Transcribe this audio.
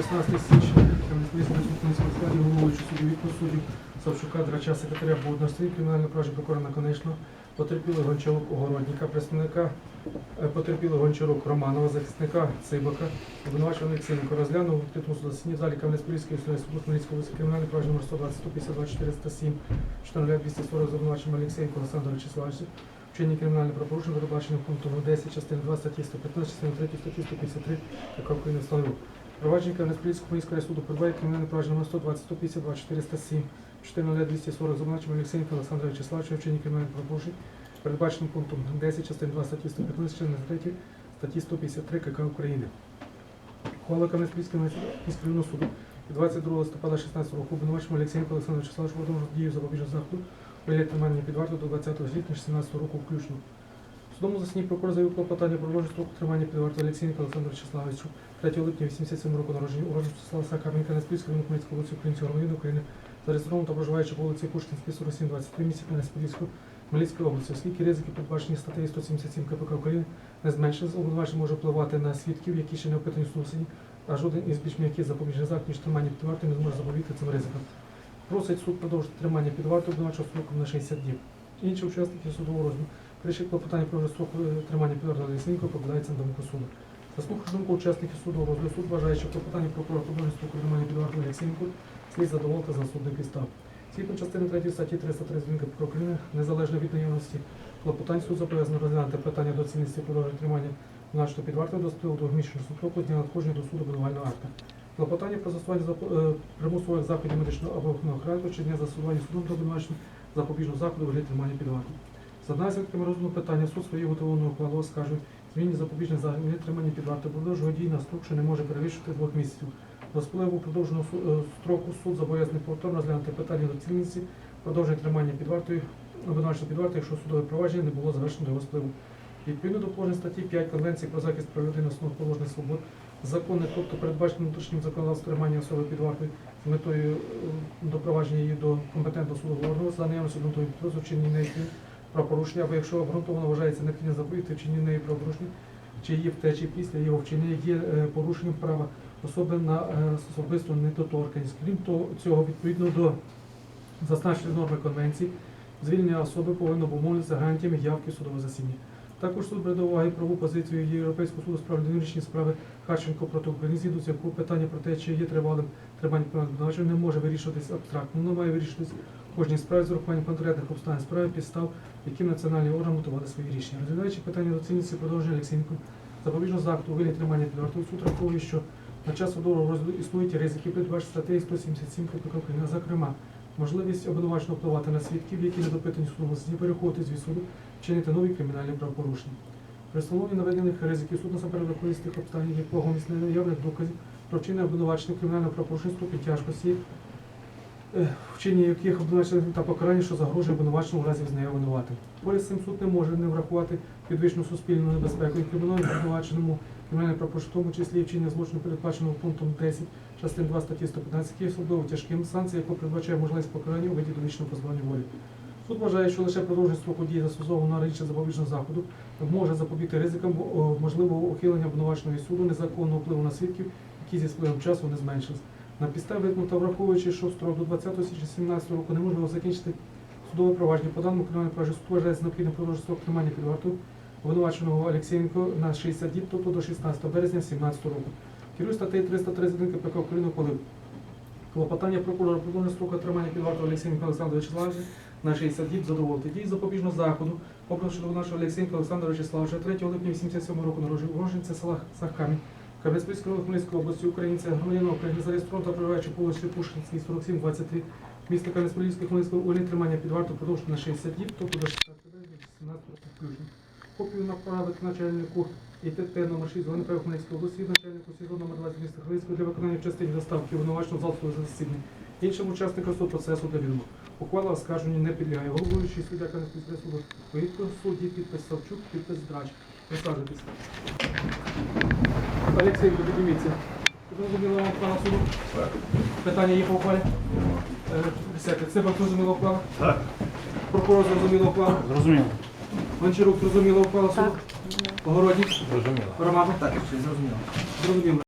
16 січня Кам'янського складі головуючого судді відповідь суддів Савчука, Драча, секретаря Будності, кримінальне провадження прокурора Наконечного, потерпіли Гончарук Огородника, представника. Е, потерпіли Гончарук Романова, захисника Цибака, обвинуваченого Олексійника розглянув суду засіданні в залі Кам'янець-Подільської суду Хмельницької області кримінальне провадження номер 120 152 407 240 з обвинуваченням Олексієнко Олександром Вячеславовичем, вчинені кримінальне правопорушення, передбачене пунктом 10 частини 2 статті 115, частини 3 статті 153, яка України встановив. Провадження Кам'янець-Подільського міського суду придбає кримінальне провадження номер 120 152 407 240 з обвинуваченням Олексієнко Олександра Вячеславовича, вчинені кримінальне правопорушення, передбаченим пунктом 10 частини 2 статті 115, частини 3 статті 153 КК України. Ухвала Кам'янець-Подільського міського суду від 22 листопада 16 року обвинуваченому Олексієнко Олександру Вячеславовичу продовжує дію запобіжного заходу у вигляді тримання під вартою до 20 січня 2017 року включно. В судовому засіданні прокурор заявив клопотання про продовження строку тримання під вартою Олексієнко Олександру Вячеславовичу 3 липня 87 року народження у розмісті села Сакам'янка Кам'янець-Подільського району Хмельницької області Українського громадянина України зареєстрованого та проживаючи по вулиці Пушкінській, 47, 23 місяці Кам'янець-Подільської Хмельницької області, оскільки ризики, передбачені статтею 177 КПК України, не зменшились, обвинувачення може впливати на свідків, які ще не опитані в судовому а жоден із більш м'яких запобіжних заходів, ніж тримання під вартою, не зможе запобігти цим ризикам. Просить суд продовжити тримання під вартою обвинувачого строком на 60 діб. Інші учасники судового розгляду прийшли клопотання про строку е, тримання під вартою Лісенко покладається на думку суду. Заслухавши думку учасників судового розгляду, суд вважає, що клопотання прокурора продовження строку тримання під вартою слід задоволити за судний підстав. Згідно частини 3 статті 303 Змінки про України, незалежно від наявності клопотань, суд зобов'язаний розглянути питання доцільності продовження тримання начебто під вартою до спливу двохмісячного строку з дня надходження до суду обвинувального акта. Клопотання про застосування е, примусових заходів медичного або характеру чи дня застосування судом до обвинувачення запобіжного заходу вигляді тримання під вартою. За наслідками розгляду питання суд свою готовлену ухвалу оскаржує зміні запобіжних заходів тримання під вартою продовжує дії на строк, що не може перевищити двох місяців. До спливу продовженого е, строку суд зобов'язаний повторно розглянути питання доцільності продовження тримання під вартою обвинувачення під вартою, якщо судове провадження не було завершено до його спливу. Відповідно до положень статті 5 Конвенції про захист прав людини основоположних свобод, закони, тобто передбачено внутрішнім законодавством тримання особи під вартою з метою е, допровадження її до компетентного судового органу за наявності обґрунтованих підозру вчинені нею правопорушення, або якщо обґрунтовано вважається необхідно запобігти вчинені нею правопорушення, чи її втечі після його вчинення є е, порушенням права особи на е, особисту недоторканність. Крім того, цього, відповідно до зазначеної норми конвенції, звільнення особи повинно обумовлюватися гарантіями явки в судове засідання. Також суд бере до уваги праву позицію Європейського суду з прав справи Харченко проти України, згідно з якого питання про те, чи є тривалим тримання обвинувачення, не може вирішуватись абстрактно, воно має вирішуватись в кожній справі з урахуванням конкретних обставин справи, підстав, яким національний орган мотивували свої рішення. Розглядаючи питання доцільності продовження Олексієнко запобіжного заходу у вигляді тримання під вартою, суд рахує, що на час судового розгляду існують ризики, передбачені статтею 177 КПК України, зокрема, можливість обвинувачено впливати на свідків, які не допитані судом засіданні, переходити з суду, вчинити нові кримінальні правопорушення. При встановленні наведених ризиків суд насамперед виходить з тих обставин, як вагомість наявних доказів про вчинення обвинувачення кримінального правопорушення ступінь тяжкості, вчинення яких обвинувачених та покарання, що загрожує обвинуваченому в разі визнання винуватим. Поряд з цим суд не може не врахувати підвищену суспільну небезпеку і кримінальному обвинуваченому кримінальне правопорушення, в тому числі вчинення злочину, передбаченого пунктом 10 частин 2 статті 115, які є особливо тяжким санкція, яка передбачає можливість покарання у виді довічного позбавлення волі. Суд вважає, що лише продовження строку дії застосованого раніше запобіжного заходу може запобігти ризикам можливого ухилення обвинуваченого суду незаконного впливу на свідків, які зі спливом часу не зменшились. На підставі виконута, враховуючи, що строк до 20 січня 2017 року неможливо закінчити судове провадження по даному кримінальному провадженню, суд вважає за необхідним продовжити строк тримання під вартою обвинуваченого Олексієнко на 60 діб, тобто до 16 березня 2017 року. Керує статтею 331 КПК України ухвалив клопотання прокурора про продовження строку тримання під вартою Олексієнка Олександра Вячеславовича на 60 діб задоволити. Дії запобіжного заходу, образ щодо нашого Олексієнка Олександра Вячеславовича 3 липня 87 року народження села Сахкамі, Кам'янець-Подільської Хмельницької області українця, громадянина України зареєстрованого та проживаючи по вулиці Пушкінській, 47, 23, місто Кам'янець-Подільської Хмельницької області, тримання під вартою продовжити на 60 діб, тобто до 16 березня 17 року включно. Копію направити начальнику ІТТ номер 6 Головне право Хмельницької області, начальнику СІЗО номер 20 міста Хмельницького для виконання в частині доставки обвинуваченого залу за засідання. Іншим учасникам суду процесу для відомо. Ухвала оскарженню не підлягає. Головуючий суддя Кам'янського суду Повітко судді підпис Савчук, підпис Драч. Присаджуйтесь. Олексій, підійміться. Зрозуміло вам плана суду? Питання є по ухвалі? Десяте. Присядьте. Це вам зрозуміло ухвала? Так. Прокурор зрозуміло ухвала? Зрозуміло. Гончарук зрозуміло ухвала суду? Так. Огородник? Зрозуміло. Романов? Так, зрозуміло. Зрозуміло.